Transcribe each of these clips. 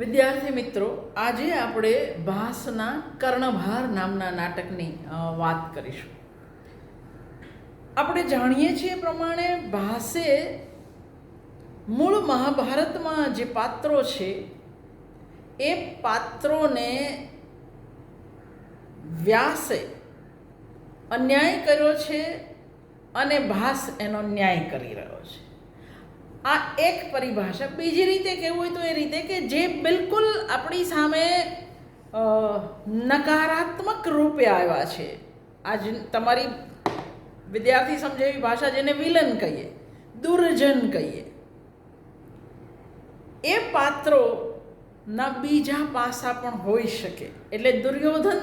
વિદ્યાર્થી મિત્રો, આજે આપણે ભાસના કર્ણભાર નામના નાટકની વાત કરીશું. આપણે જાણીએ છીએ પ્રમાણે ભાસે મૂળ મહાભારતમાં જે પાત્રો છે, એ પાત્રોને વ્યાસે અન્યાય કર્યો છે અને ભાસ એનો ન્યાય કરી રહ્યો છે. આ એક પરિભાષા. બીજી રીતે કહેવું હોય તો એ રીતે કે જે બિલકુલ આપણી સામે નકારાત્મક રૂપે આવ્યા છે. આજ તમારી વિદ્યાર્થી સમજે એવી ભાષા જેને વિલન કહીએ, દુર્જન કહીએ. એ પાત્રોના બીજા પાસા પણ હોઈ શકે. એટલે દુર્યોધન,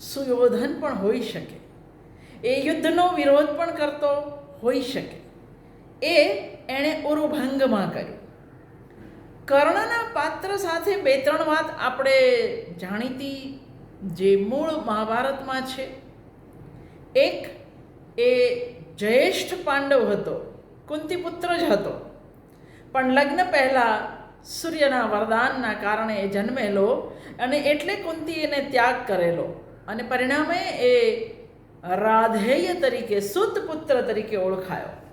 સુયોધન પણ હોઈ શકે. એ યુદ્ધનો વિરોધ પણ કરતો હોઈ શકે. એ એણે ઉરુભંગમાં કર્યું. કર્ણના પાત્ર સાથે બે ત્રણ વાત આપણે જાણીતી જે મૂળ મહાભારતમાં છે. એક, એ જ્યેષ્ઠ પાંડવ હતો, કુંતીપુત્ર જ હતો. પણ લગ્ન પહેલાં સૂર્યના વરદાનના કારણે એ જન્મેલો અને એટલે કુંતી એને ત્યાગ કરેલો અને પરિણામે એ રાધેય તરીકે, સુત પુત્ર તરીકે ઓળખાયો.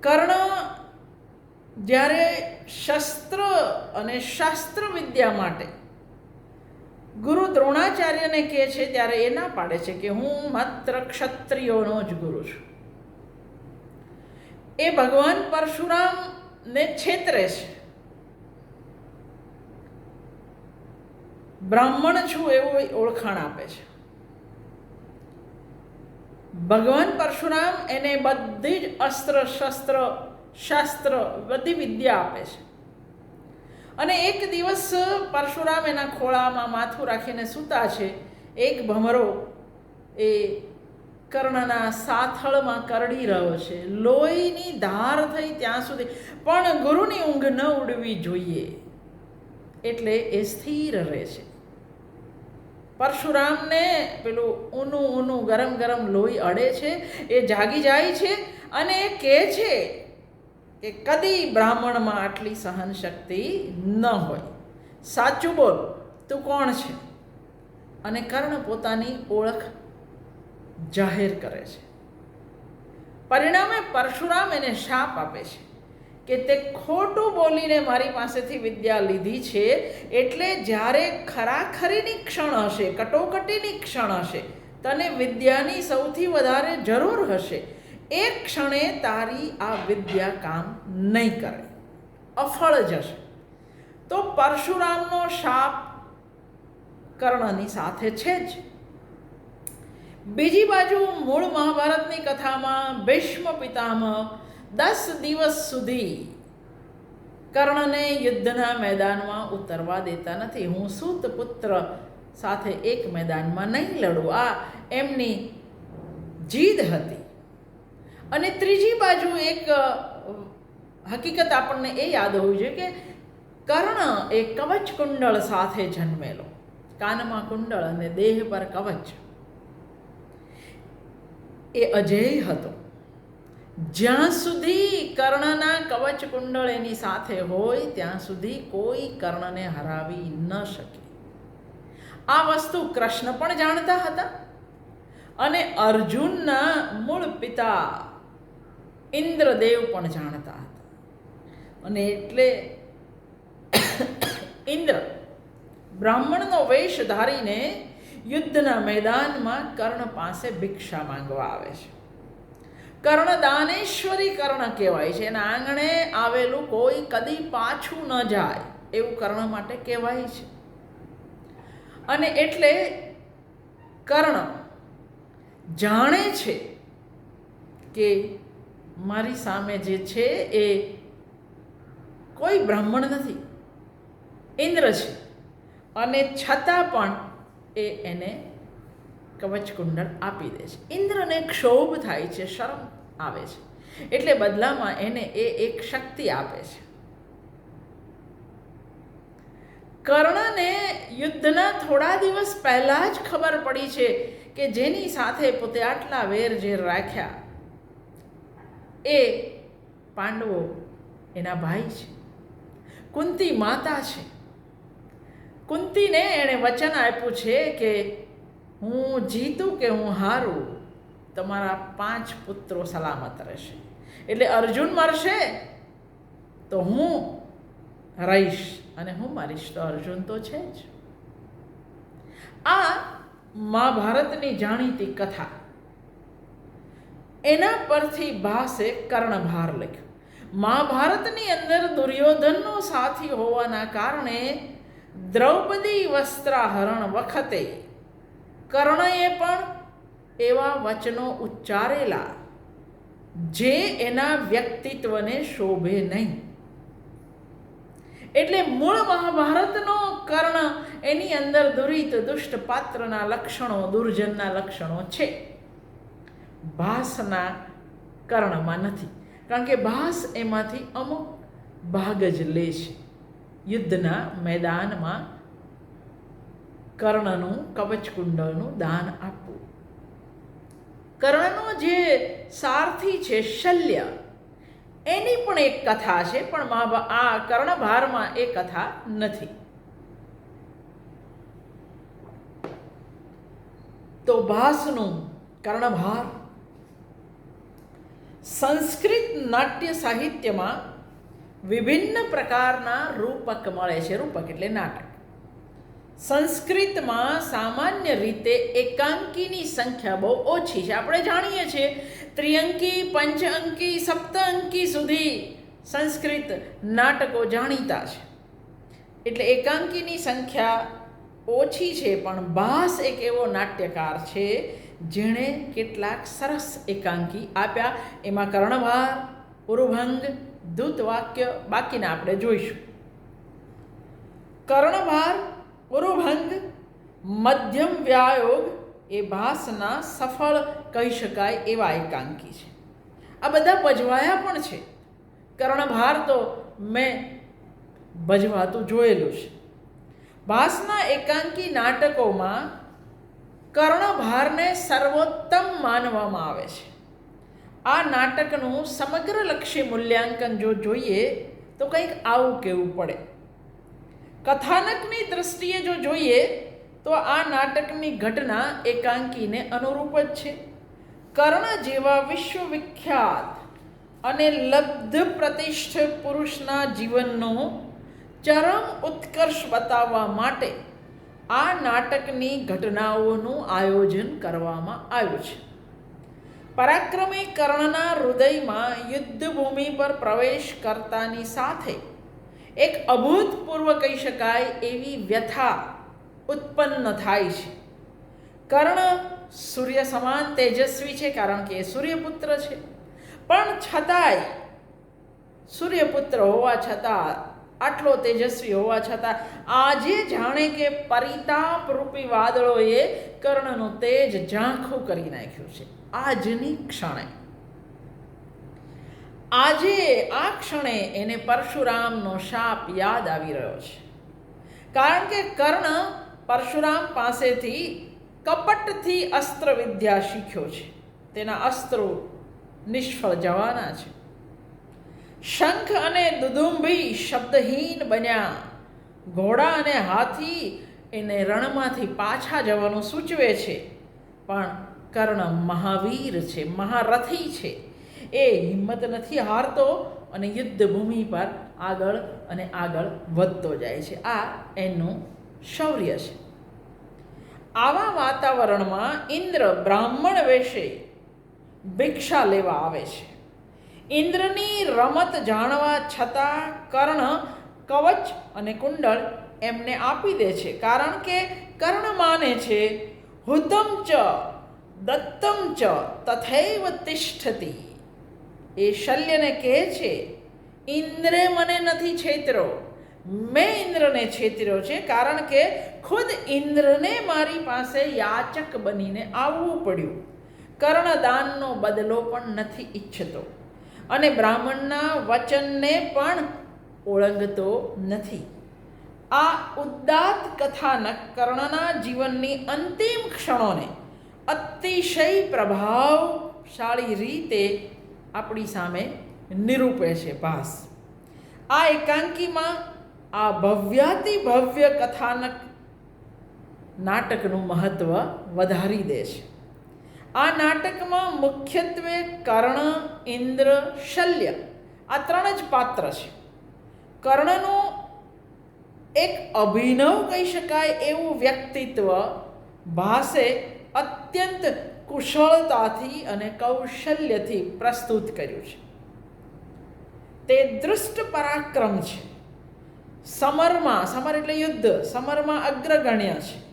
કર્ણ જ્યારે શસ્ત્ર અને શાસ્ત્ર વિદ્યા માટે ગુરુ દ્રોણાચાર્યને કહે છે ત્યારે એ ના પાડે છે કે હું માત્ર ક્ષત્રિયોનો જ ગુરુ છું. એ ભગવાન પરશુરામને છેતરે છે. બ્રાહ્મણ છું એવું ઓળખાણ આપે છે. ભગવાન પરશુરામ એને બધી જ અસ્ત્ર શસ્ત્ર શાસ્ત્ર બધી વિદ્યા આપે છે. અને એક દિવસ પરશુરામ એના ખોળામાં માથું રાખીને સૂતા છે. એક ભમરો એ કર્ણના સાથળમાં કરડી રહ્યો છે. લોહીની ધાર થઈ ત્યાં સુધી. પણ ગુરુની ઊંઘ ન ઉડવી જોઈએ. એટલે એ સ્થિર રહે છે. પરશુરામને પેલું ઊનું ઊનું ગરમ ગરમ લોહી અડે છે, એ જાગી જાય છે અને એ કહે છે કે કદી બ્રાહ્મણમાં આટલી સહન શક્તિ ન હોય. સાચું બોલ, તું કોણ છે? અને કર્ણ પોતાની ઓળખ જાહેર કરે છે. પરિણામે પરશુરામ એને શાપ આપે છે. કે તે ખોટું બોલીને મારી પાસેથી વિદ્યા લીધી છે એટલે જ્યારે ખરાખરીની ક્ષણ હશે, કટોકટીની ક્ષણ હશે, તને વિદ્યાની સૌથી વધારે જરૂર હશે. એ ક્ષણે તારી આ વિદ્યા કામ નહીં કરે. અફળ જશે તો પરશુરામનો શાપ કર્ણની સાથે છે જ. બીજી બાજુ મૂળ મહાભારતની કથામાં ભીષ્મ પિતામહ દસ દિવસ સુધી કર્ણને યુદ્ધના મેદાનમાં ઉતરવા દેતા નથી. હું સૂત પુત્ર સાથે એક મેદાનમાં નહીં લડું. આ એમની જીદ હતી. અને ત્રીજી બાજુ એક હકીકત આપણને એ યાદ હોવી જોઈએ કે કર્ણ એ કવચ કુંડળ સાથે જન્મેલો. કાનમાં કુંડળ અને દેહ પર કવચ. એ અજેય હતો. જ્યાં સુધી કર્ણના કવચ કુંડળ એની સાથે હોય, ત્યાં સુધી કોઈ કર્ણને હરાવી ન શકે. આ વસ્તુ કૃષ્ણ પણ જાણતા હતા અને અર્જુનના મૂળ પિતા ઇન્દ્રદેવ પણ જાણતા હતા. અને એટલે ઇન્દ્ર બ્રાહ્મણનો વેશ ધારીને યુદ્ધના મેદાનમાં કર્ણ પાસે ભિક્ષા માંગવા આવે છે. કર્ણ દાનેશ્વરી કર્ણ કહેવાય છે. એના આંગણે આવેલું કોઈ કદી પાછું ન જાય એવું કર્ણ માટે કહેવાય છે. અને એટલે કર્ણ જાણે છે કે મારી સામે જે છે એ કોઈ બ્રાહ્મણ નથી, ઇન્દ્ર છે. અને છતાં પણ એ એને કવચ કુંડળ આપી દે છે. ઇન્દ્રને ક્ષોભ થાય છે, શરમ આવે છે. એટલે બદલામાં એને એ એક શક્તિ આપે છે. કર્ણને યુદ્ધના થોડા દિવસ પહેલાં જ ખબર પડી છે કે જેની સાથે પોતે આટલા વેર ઝેર રાખ્યા એ પાંડવો એના ભાઈ છે. કુંતી માતા છે. કુંતીને એણે વચન આપ્યું છે કે હું જીતું કે હું હારું તમારા પાંચ પુત્રો સલામત રહેશે. એટલે અર્જુન મરશે તો હું રહીશ અને હું મરીશ. તો અર્જુન તો છે જ. આ મહાભારતની જાણીતી કથા. એના પરથી ભાસે કર્ણભાર લખ્યો. મહાભારતની અંદર દુર્યોધનનો સાથી હોવાના કારણે દ્રૌપદી વસ્ત્રાહરણ વખતે કર્ણએ પણ એવા વચનો ઉચ્ચારેલા. જે એના વ્યક્તિત્વને શોભે નહીં. એટલે મૂળ મહાભારતનો કર્ણ એની અંદર દુરિત દુષ્ટ પાત્રના લક્ષણો, દુર્જનના લક્ષણો છે. ભાસના કર્ણમાં નથી. કારણ કે ભાસ એમાંથી અમુક ભાગ જ લે છે. યુદ્ધના મેદાનમાં કર્ણનું કવચકુંડળનું દાન આપવું. કર્ણનો જે સારથી છે, શલ્ય, એની પણ એક કથા છે, પણ આ કર્ણભારમાં એ કથા નથી. તો ભાસનું કર્ણભાર સંસ્કૃત નાટ્ય સાહિત્યમાં વિભિન્ન પ્રકારના રૂપક મળે છે, રૂપક એટલે નાટક. સંસ્કૃતમાં સામાન્ય રીતે એકાંકીની સંખ્યા બહુ ઓછી છે. આપણે જાણીએ છીએ, ત્રિઅંકી પંચ અંકી સપ્ત અંકી સુધી સંસ્કૃત નાટકો જાણીતા છે. એટલે એકાંકીની સંખ્યા ઓછી છે, પણ ભાસ એક એવો નાટ્યકાર છે જેણે કેટલાક સરસ એકાંકી આપ્યા. એમાં કર્ણભાર ઉરુભંગ દૂતવાક્ય બાકીના આપણે જોઈશું. કર્ણભાર ઉરુભંગ મધ્યમ વ્યાયોગ એ ભાસના સફળ કહી શકાય એવા એકાંકી છે. આ બધા ભજવાયા પણ છે. કર્ણભાર તો મેં ભજવાતું જોયેલું છે. ભાસના એકાંકી નાટકોમાં કર્ણભારને સર્વોત્તમ માનવામાં આવે છે. આ નાટકનું સમગ્રલક્ષી મૂલ્યાંકન જો જોઈએ તો કંઈક આવું કહેવું પડે. કથાનકની દ્રષ્ટિએ જો જોઈએ, તો આ નાટકની ઘટના એકાંકીને અનુરૂપ જ છે. કર્ણ જેવા વિશ્વવિખ્યાત અને લબ્ધ પ્રતિષ્ઠ પુરુષના જીવનનો ચરમ ઉત્કર્ષ બતાવવા માટે આ નાટકની ઘટનાઓનું આયોજન કરવામાં આવ્યું છે. પરાક્રમી કર્ણના હૃદયમાં યુદ્ધભૂમિ પર પ્રવેશ કરતાની સાથે એક અભૂતપૂર્વ કહી શકાય એવી વ્યથા ઉત્પન્ન થાય છે. કર્ણ સૂર્ય સમાન તેજસ્વી છે કારણ કે એ સૂર્યપુત્ર છે. પણ છતાંય સૂર્યપુત્ર હોવા છતાં, આટલો તેજસ્વી હોવા છતાં, આજે જાણે કે પરિતાપ રૂપી વાદળોએ કર્ણનું તેજ ઝાંખું કરી નાખ્યું છે. આજની ક્ષણે. આજે આ ક્ષણે એને પરશુરામનો શાપ યાદ આવી રહ્યો છે. કારણ કે કર્ણ પરશુરામ પાસેથી કપટથી અસ્ત્ર વિદ્યા શીખ્યો છે. તેના અસ્ત્રો નિષ્ફળ જવાના છે. શંખ અને દુદુંભી શબ્દહીન બન્યા. ઘોડા અને હાથી એને રણમાંથી પાછા જવાનું સૂચવે છે. પણ કર્ણ મહાવીર છે, મહારથી છે. એ હિંમત નથી હારતો અને યુદ્ધભૂમિ પર આગળ અને આગળ વધતો જાય છે. આ એનું શૌર્ય છે. આવા વાતાવરણમાં ઇન્દ્ર બ્રાહ્મણ વેશે ભિક્ષા લેવા આવે છે. ઇન્દ્રની રમત જાણવા છતાં કર્ણ, કવચ અને કુંડળ એમને આપી દે છે. કારણ કે કર્ણ માને છે હુતમ ચ, દત્તમ ચ, તથૈવ તિષ્ઠતી. એ શલ્યને કહે છે, ઇન્દ્રે મને નથી છેતરો. મેં ઇન્દ્રને છેતર્યો છે કારણ કે ખુદ ઇન્દ્રને મારી પાસે યાચક બનીને આવવું પડ્યું. કર્ણદાનનો બદલો પણ નથી ઈચ્છતો અને બ્રાહ્મણના વચનને પણ ઓળંગતો નથી. આ ઉદ્દાત કથાનક કર્ણના જીવનની અંતિમ ક્ષણોને અતિશય પ્રભાવશાળી રીતે આપણી સામે નિરૂપે છે ભાસ આ એકાંકીમાં આ ભવ્યાતિ ભવ્ય કથાનક નાટકનું મહત્ત્વ વધારી દે છે. આ નાટકમાં મુખ્યત્વે કર્ણ, ઇન્દ્ર, શલ્ય આ ત્રણ જ પાત્ર છે. કર્ણનું એક અભિનવ કહી શકાય એવું વ્યક્તિત્વ ભાસે અત્યંત કુશળતાથી અને કૌશલ્યથી પ્રસ્તુત કર્યું છે. તે દૃષ્ટ પરાક્રમ છે. સમરમાં, સમર એટલે યુદ્ધ, સમરમાં અગ્રગણ્ય છે.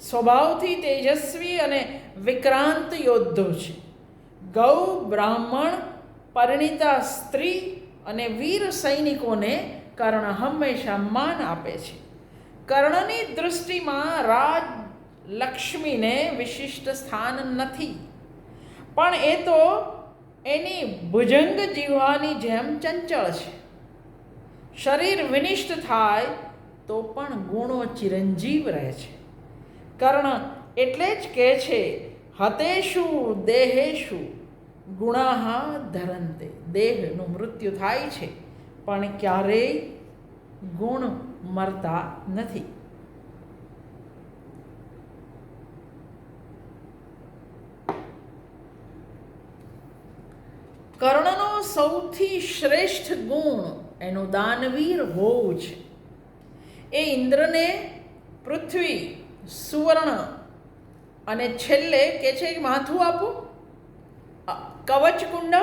સ્વભાવથી તેજસ્વી અને વિક્રાંત યોદ્ધો છે. ગૌ, બ્રાહ્મણ, પરિણીતા સ્ત્રી અને વીર સૈનિકોને કર્ણ હંમેશા માન આપે છે. કર્ણની દૃષ્ટિમાં રાજ લક્ષ્મીને વિશિષ્ટ સ્થાન નથી. પણ એ તો એની ભુજંગ જીવવાની જેમ ચંચળ છે. શરીર વિનિષ્ટ થાય તો પણ ગુણો ચિરંજીવ રહે છે. કર્ણ એટલે જ કહે છે હતેશુ દેહેશુ ગુણાહા ધરંતે. દેહનું મૃત્યુ થાય છે, પણ ક્યારેય ગુણ મરતા નથી. કર્ણનો સૌથી શ્રેષ્ઠ ગુણ એનું દાનવીર હોવું છે એ ઇન્દ્રને પૃથ્વી, સુવર્ણ અને છેલ્લે કે છે માથું આપો? કવચ કુંડ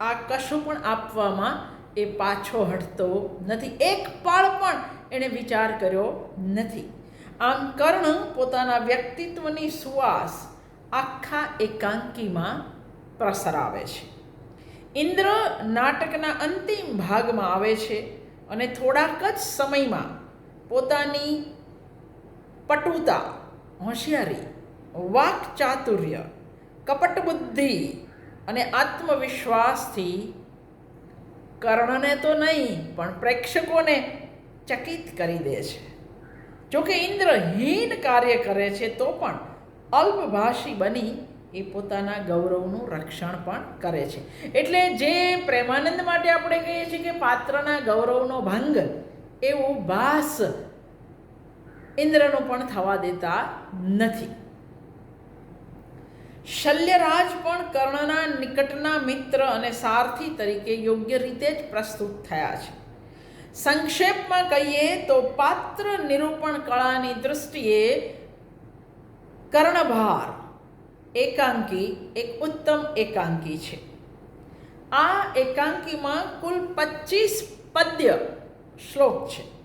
આ કશું પણ આપવામાં એ પાછો હટતો નથી. એક પળ પણ એણે વિચાર કર્યો નથી. આમ કર્ણ પોતાના વ્યક્તિત્વની સુવાસ આખા એકાંકીમાં પ્રસરાવે છે. ઇન્દ્ર નાટકના અંતિમ ભાગમાં આવે છે અને થોડાક જ સમયમાં પોતાની પટુતા, હોશિયારી, વાક ચાતુર્ય કપટ બુદ્ધિ અને આત્મવિશ્વાસથી કર્ણને તો નહીં, પણ પ્રેક્ષકોને ચકિત કરી દે છે. જોકે ઇન્દ્ર હીન કાર્ય કરે છે તો પણ અલ્પભાષી બની એ પોતાના ગૌરવનું રક્ષણ પણ કરે છે. એટલે જે પ્રેમાનંદ માટે આપણે કહીએ છીએ કે પાત્રના ગૌરવનો ભંગ, એવું ભાસ ઇન્દ્રનો પણ થવા દેતા નથી. શલ્યરાજ પણ કર્ણના નિકટના મિત્ર અને સારથી તરીકે યોગ્ય રીતે જ પ્રસ્તુત થયા છે. સંક્ષેપમાં કહીએ તો પાત્ર નિરૂપણ કળાની દૃષ્ટિએ કર્ણભાર એકાંકી એક ઉત્તમ એકાંકી છે. આ એકાંકીમાં કુલ પચીસ પદ્ય શ્લોક છે.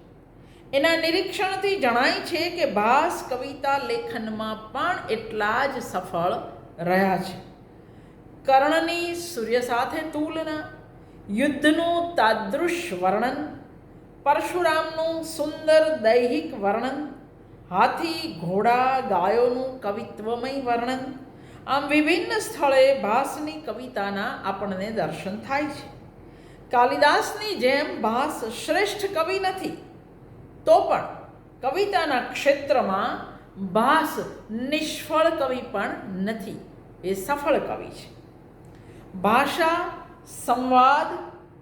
એના નિરીક્ષણથી જણાય છે કે ભાસ કવિતા લેખનમાં પણ એટલા જ સફળ રહ્યા છે. કર્ણની સૂર્ય સાથે તુલના, યુદ્ધનું તાદૃશ વર્ણન, પરશુરામનું સુંદર દૈહિક વર્ણન, હાથી ઘોડા ગાયોનું કવિત્વમય વર્ણન આમ વિભિન્ન સ્થળે ભાસની કવિતાના આપણને દર્શન થાય છે. કાલિદાસની જેમ ભાસ શ્રેષ્ઠ કવિ નથી, તો પણ કવિતાના ક્ષેત્રમાં ભાસ નિષ્ફળ કવિ પણ નથી, એ સફળ કવિ છે. ભાષા, સંવાદ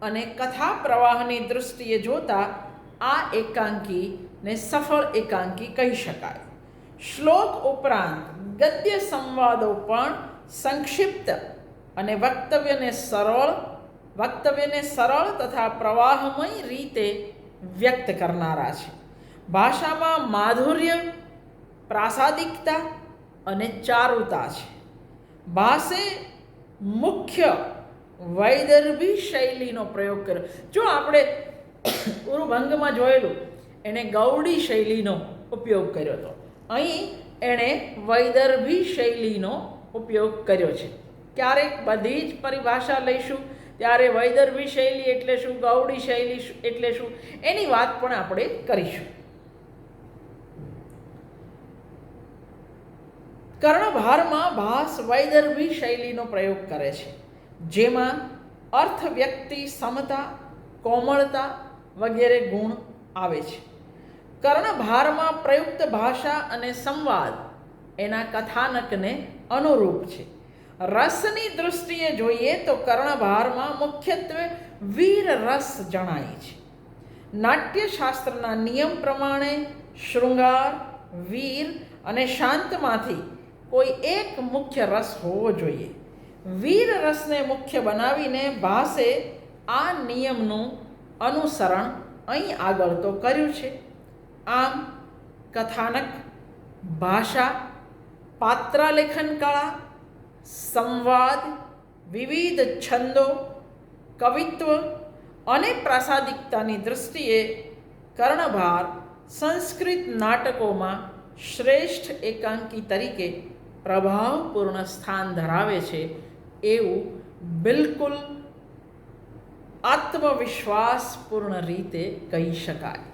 અને કથા પ્રવાહની દૃષ્ટિએ જોતા આ એકાંકીને સફળ એકાંકી કહી શકાય. શ્લોક ઉપરાંત ગદ્ય સંવાદો પણ સંક્ષિપ્ત અને વક્તવ્યને સરળ વક્તવ્યને સરળ તથા પ્રવાહમય રીતે વ્યક્ત કરનારા છે. ભાષામાં માધુર્ય, પ્રાસાદિકતા અને ચારુતા છે. ભાષે મુખ્ય વૈદર્ભી શૈલીનો પ્રયોગ કર્યો. જો આપણે ઉરુભંગમાં જોયેલું, એણે ગૌડી શૈલીનો ઉપયોગ કર્યો હતો. અહીં એણે વૈદર્ભી શૈલીનો ઉપયોગ કર્યો છે. ક્યારેક બધી જ પરિભાષા લઈશું, ત્યારે વૈદર્ભી શૈલી એટલે શું, ગૌડી શૈલી એટલે શું, એની વાત પણ આપણે કરીશું. કર્ણભારમાં ભાસ વૈદર્ભી શૈલીનો પ્રયોગ કરે છે, જેમાં અર્થ વ્યક્તિ સમતા, કોમળતા વગેરે ગુણ આવે છે. કર્ણભારમાં પ્રયુક્ત ભાષા અને સંવાદ એના કથાનકને અનુરૂપ છે. રસની દૃષ્ટિએ જોઈએ તો કર્ણભારમાં મુખ્યત્વે વીર રસ જણાય છે. નાટ્યશાસ્ત્રના નિયમ પ્રમાણે શૃંગાર, વીર અને શાંતમાંથી કોઈ એક મુખ્ય રસ હોવો જોઈએ. વીર રસને મુખ્ય બનાવીને ભાસે આ નિયમનું અનુસરણ અહીં આગળ તો કર્યું છે. આમ કથાનક ભાષા પાત્રાલેખન કળા સંવાદ વિવિધ છંદો કવિત્વ અને પ્રાસાદિકતાની દૃષ્ટિએ કર્ણભાર સંસ્કૃત નાટકોમાં શ્રેષ્ઠ એકાંકી તરીકે પ્રભાવપૂર્ણ સ્થાન ધરાવે છે એવું બિલકુલ આત્મવિશ્વાસપૂર્ણ રીતે કહી શકાય